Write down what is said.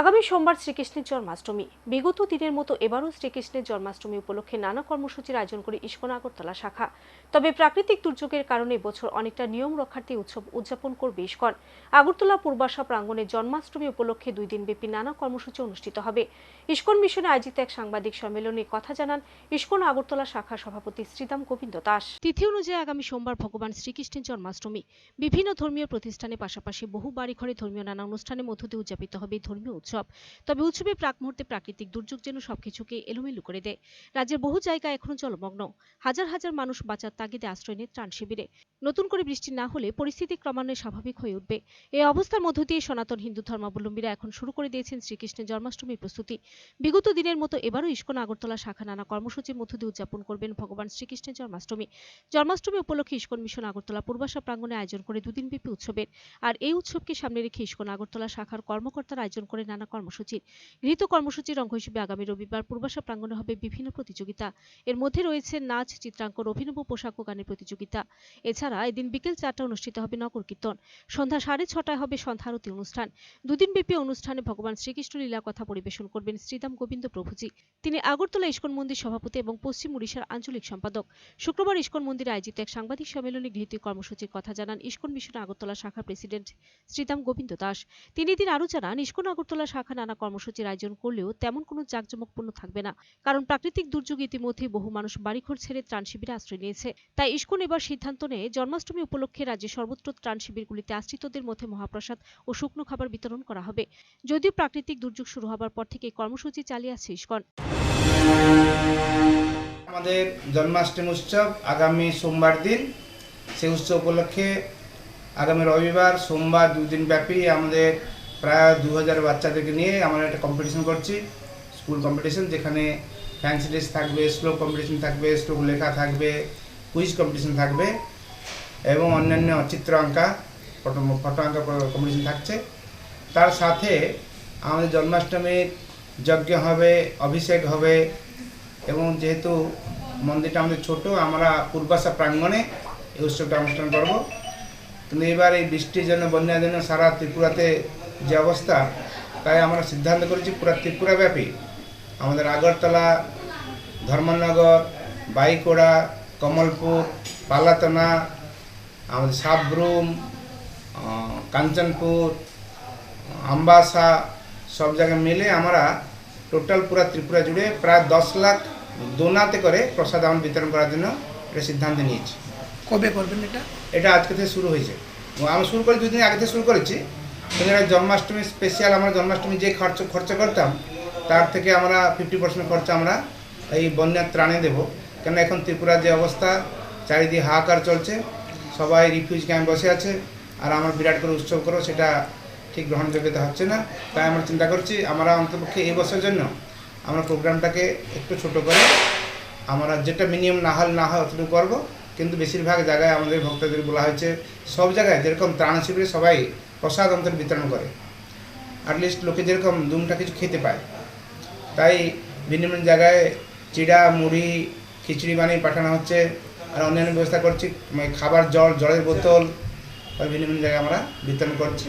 আগামী সোমবার শ্রীকৃষ্ণের জন্মাষ্টমী। বিগত দিনের মতো এবারও শ্রীকৃষ্ণের জন্মাষ্টমী উপলক্ষে নানা কর্মসূচির আয়োজন করে ইস্কন আগরতলা শাখা। তবে প্রাকৃতিক দুর্যোগের কারণে বছর অনেকটা নিয়ম রক্ষার্থে উৎসব উদযাপন করবে ইস্কন। আগরতলা পূর্বাশা প্রাঙ্গণে জন্মাষ্টমী উপলক্ষে দুই দিনব্যাপী নানা কর্মসূচি অনুষ্ঠিত হবে। ইস্কন মিশনে আয়োজিত এক সাংবাদিক সম্মেলনে কথা জানান ইস্কন আগরতলা শাখা সভাপতি শ্রীদাম গোবিন্দ দাস। তিথি অনুযায়ী আগামী সোমবার ভগবান শ্রীকৃষ্ণের জন্মাষ্টমী। বিভিন্ন ধর্মীয় প্রতিষ্ঠানের পাশাপাশি বহু বাড়িঘরে ধর্মীয় নানা অনুষ্ঠানের মধ্য দিয়ে উদযাপিত হবে ধর্মীয় উৎসব। তবে উৎসবের প্রাক মুহূর্তে প্রাকৃতিক দুর্যোগ যেন সবকিছুকে এলোমেলো করে দেয়। রাজ্যের বহু জায়গা এখনও জলমগ্ন। হাজার হাজার মানুষ বাঁচার তাগিদে আশ্রয় নেয় ত্রাণ শিবিরে। নতুন করে বৃষ্টি না হলে পরিস্থিতি ক্রমান্বয়ে স্বাভাবিক হয়ে উঠবে। এই অবস্থার মধ্য দিয়ে সনাতন হিন্দু ধর্মাবলম্বীরা এখন শুরু করে দিয়েছেন শ্রীকৃষ্ণের জন্মাষ্টমীর প্রস্তুতি। বিগত দিনের মতো এবারও ইস্কন আগরতলা শাখা নানা কর্মসূচির মধ্য দিয়ে উদযাপন করবেন ভগবান শ্রীকৃষ্ণের জন্মাষ্টমী। জন্মাষ্টমী উপলক্ষে ইস্কন মিশন আগরতলা পূর্বাশা প্রাঙ্গণে আয়োজন করে দুদিনব্যাপী উৎসবের। আর এই উৎসবকে সামনে রেখে ইস্কন আগরতলা শাখার কর্মকর্তারা আয়োজন করে নানা কর্মসূচি গৃহীত কর্মসূচির অঙ্গ হিসেবে আগামী রবিবার পূর্বাশা প্রাঙ্গণে হবে বিভিন্ন প্রতিযোগিতা। এর মধ্যে রয়েছে নাচ, চিত্রাঙ্কন, অভিনব পোশাক ও গানের প্রতিযোগিতা। এছাড়া এদিন বিকেল চারটা অনুষ্ঠিত হবে নগর কীর্তন। সন্ধ্যা সাড়ে ছটায় হবে সন্ধ্যা আরতি অনুষ্ঠান দুদিনব্যাপী অনুষ্ঠানে ভগবান শ্রীকৃষ্ণ লীলা কথা পরিবেশন করবেন শ্রীদাম গোবিন্দ প্রভুজি। তিনি আগরতলা ইস্কন মন্দির সভাপতি এবং পশ্চিম উড়িষ্যার আঞ্চলিক সম্পাদক। শুক্রবার ইস্কন মন্দিরে আয়োজিত এক সাংবাদিক সম্মেলনে গৃহীত কর্মসূচির কথা জানান ইস্কন মিশন আগরতলা শাখা প্রেসিডেন্ট শ্রীদাম গোবিন্দ দাস। তিনি এদিন আরও জানান, ইস্কন আগরতলা শাখা নানা কর্মসূচির আয়োজন করলেও তেমন কোনো জাঁকজমকপূর্ণ থাকবে না। কারণ প্রাকৃতিক দুর্যোগ ইতিমধ্যেই বহু মানুষ বাড়িঘর ছেড়ে ত্রাণ শিবিরে আশ্রয় নিয়েছে। তাই ইস্কন এবার সিদ্ধান্ত নেয়, জন্মাষ্টমী উপলক্ষে রাজ্যে সর্বত্র ত্রাণ শিবিরগুলিতে আশ্রিতদের মধ্যে মহাপ্রসাদ ও শুকনো খাবার বিতরণ করা হবে। যদিও প্রাকৃতিক দুর্যোগ শুরু হবার পর থেকে কর্মসূচি চালিয়ে আসছে ইস্কন। আমাদের জন্মাষ্টমী উৎসব আগামী সোমবার দিন। সেই উৎসব উপলক্ষে আগামী রবিবার সোমবার দুদিন ব্যাপী আমাদের প্রায় দু হাজার বাচ্চাদেরকে নিয়ে আমরা একটা কম্পিটিশন করছি স্কুল কম্পিটিশন যেখানে ফ্যান্সি ড্রেস থাকবে স্লো কম্পিটিশন থাকবে স্লোক লেখা থাকবে কুইজ কম্পিটিশন থাকবে এবং অন্যান্য চিত্র আঁকা ফটো ফটো আঁকা কম্পিটিশন থাকছে। তার সাথে আমাদের জন্মাষ্টমীর যজ্ঞ হবে, অভিষেক হবে এবং যেহেতু মন্দিরটা আমাদের ছোট, আমরা পূর্বাশা প্রাঙ্গণে এই উৎসবটা অনুষ্ঠান করব। কিন্তু এবার এই বৃষ্টির জন্য, বন্যার জন্য সারা ত্রিপুরাতে যে অবস্থা তাই আমরা সিদ্ধান্ত করেছি পুরো ত্রিপুরাব্যাপী আমাদের আগরতলা ধর্মনগর বাইকোড়া কমলপুর পালাতনা আমাদের সাবরুম কাঞ্চনপুর আম্বাসা সব জায়গায় মিলে আমরা টোটাল পুরো ত্রিপুরা জুড়ে প্রায় দশ লাখ দোনাতে করে প্রসাদ আমরা বিতরণ করার জন্য এটা সিদ্ধান্ত নিয়েছি। কবে করবেন এটা? এটা আজকে থেকে শুরু হয়েছে। এবং আমি শুরু করি দুদিন আগে থেকে শুরু করেছি। কিন্তু জন্মাষ্টমী স্পেশাল আমরা জন্মাষ্টমী যে খরচ, খরচা করতাম, তার থেকে আমরা ফিফটি পার্সেন্ট খরচা আমরা এই বন্যার ত্রাণে দেবো। কেন এখন ত্রিপুরার যে অবস্থা, চারিদিকে হাহাকার চলছে, সবাই রিফিউজ ক্যাম্প বসে আছে, আর আমার বিরাট করে উৎসব করো সেটা ঠিক গ্রহণযোগ্যতা হচ্ছে না। তাই আমরা চিন্তা করছি, আমরা অন্তপক্ষে এই বছরের জন্য আমরা প্রোগ্রামটাকে একটু ছোট করে আমরা যেটা মিনিমাম না হল না হয় অতটুকু করব। কিন্তু বেশিরভাগ জায়গায় আমাদের ভক্তদের বলা হয়েছে, সব জায়গায় যেরকম ত্রাণ শিবিরে সবাই প্রসাদ অন্তর বিতরণ করে অ্যাটলিস্ট লোকে যেরকম দুমটা কিছু খেতে পায়। তাই ভিন্ন ভিন্ন জায়গায় চিড়া, মুড়ি, খিচুড়ি বানিয়ে পাঠানো হচ্ছে, আর অন্যান্য ব্যবস্থা করছি মানে খাবার, জল, জলের বোতল ভিন্ন ভিন্ন জায়গায় আমরা বিতরণ করছি।